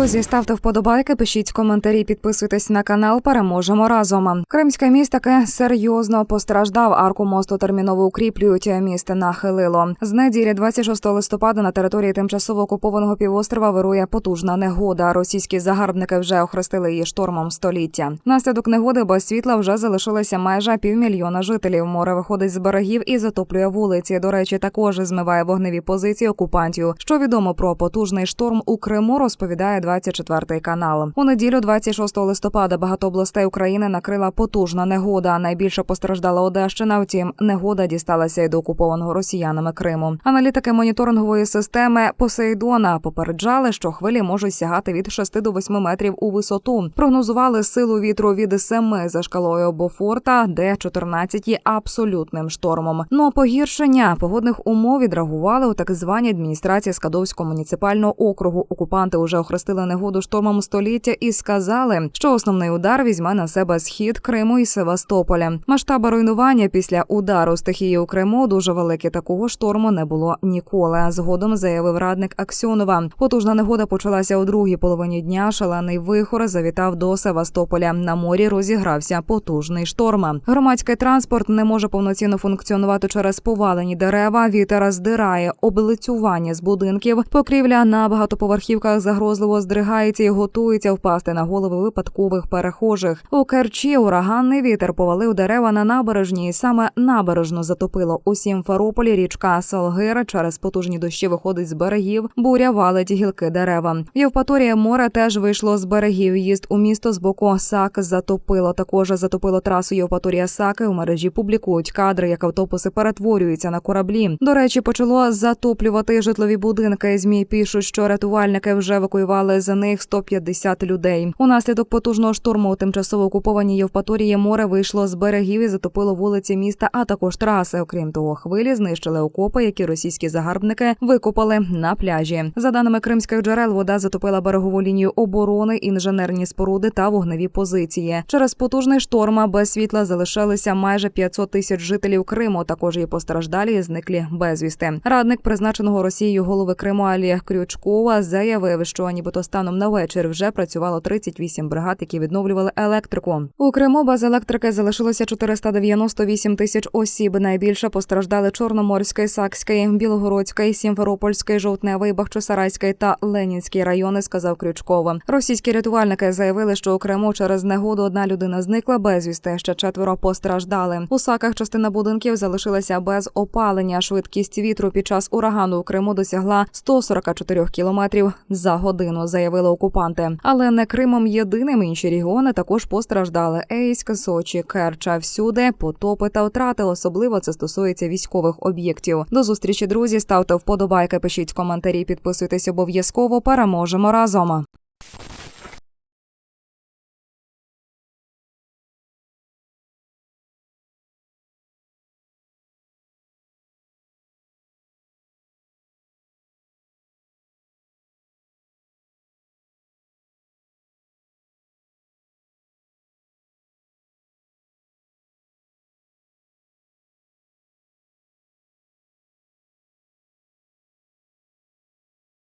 Друзі, ставте вподобайки, пишіть коментарі, підписуйтесь на канал. Переможемо разом. Кримське міст таке серйозно постраждав. Арку мосту терміново укріплюють. Місто нахилило. З неділі 26 листопада на території тимчасово окупованого півострова вирує потужна негода. Російські загарбники вже охрестили її штормом століття. Наслідок негоди без світла вже залишилося майже півмільйона жителів. Море виходить з берегів і затоплює вулиці. До речі, також змиває вогневі позиції окупантів. Що відомо про потужний шторм у Криму, розповідає 24 канал. У неділю, 26 листопада, багато областей України накрила потужна негода. Найбільше постраждала Одещина. Втім, негода дісталася й до окупованого росіянами Криму. Аналітики моніторингової системи Посейдона попереджали, що хвилі можуть сягати від 6 до 8 метрів у висоту. Прогнозували силу вітру від 7 за шкалою Бофорта, де 14 є абсолютним штормом. Ну а погіршення погодних умов відреагували у так званій адміністрації Скадовського муніципального округу. Окупанти уже охрестили негоду штормом століття і сказали, що основний удар візьме на себе схід Криму і Севастополя. Масштаби руйнування після удару стихії у Криму дуже великі. Такого шторму не було ніколи. Згодом заявив радник Аксьонова. Потужна негода почалася у другій половині дня. Шалений вихор завітав до Севастополя. На морі розігрався потужний шторм. Громадський транспорт не може повноцінно функціонувати через повалені дерева. Вітер здирає облицювання з будинків. Покрівля на багатоповерхівках загрозливо здригається і готується впасти на голови випадкових перехожих. У Керчі ураганний вітер повалив дерева на набережні. і Саме набережну затопило у Сімферополі. Річка Салгир через потужні дощі виходить з берегів. Буря валить гілки дерева. В Євпаторії море теж вийшло з берегів. Їзд у місто з боку Сак затопило. Також затопило трасу Євпаторія Саки. У мережі публікують кадри, як автобуси перетворюються на кораблі. До речі, почало затоплювати житлові будинки. Змі пишуть, що рятувальники вже евакуювали за них 150 людей. Унаслідок потужного шторму у тимчасово окупованій Євпаторії море вийшло з берегів і затопило вулиці міста, а також траси. Окрім того, хвилі знищили окопи, які російські загарбники викопали на пляжі. За даними кримських джерел, вода затопила берегову лінію оборони, інженерні споруди та вогневі позиції. Через потужний шторм без світла залишилися майже 500 тисяч жителів Криму. Також і постраждалі і зниклі безвісти. Радник призначеного Росією голови Криму Алія Крючкова заявив, що нібито станом на вечір вже працювало 38 бригад, які відновлювали електрику. У Криму без електрики залишилося 498 тисяч осіб. Найбільше постраждали Чорноморський, Сакський, Білогородський, Сімферопольський, Жовтневий, Бахчисарайський та Ленінський райони. Сказав Крючков. Російські рятувальники заявили, що у Криму через негоду одна людина зникла безвісти. Ще четверо постраждали. У саках частина будинків залишилася без опалення. Швидкість вітру під час урагану у Криму досягла 144 кілометрів за годину. Заявили окупанти. Але не Кримом єдиним інші регіони також постраждали. Ейськ, Сочі, Керча. Всюди потопи та втрати. Особливо це стосується військових об'єктів. До зустрічі, друзі. Ставте вподобайки, пишіть коментарі, підписуйтесь обов'язково. Переможемо разом.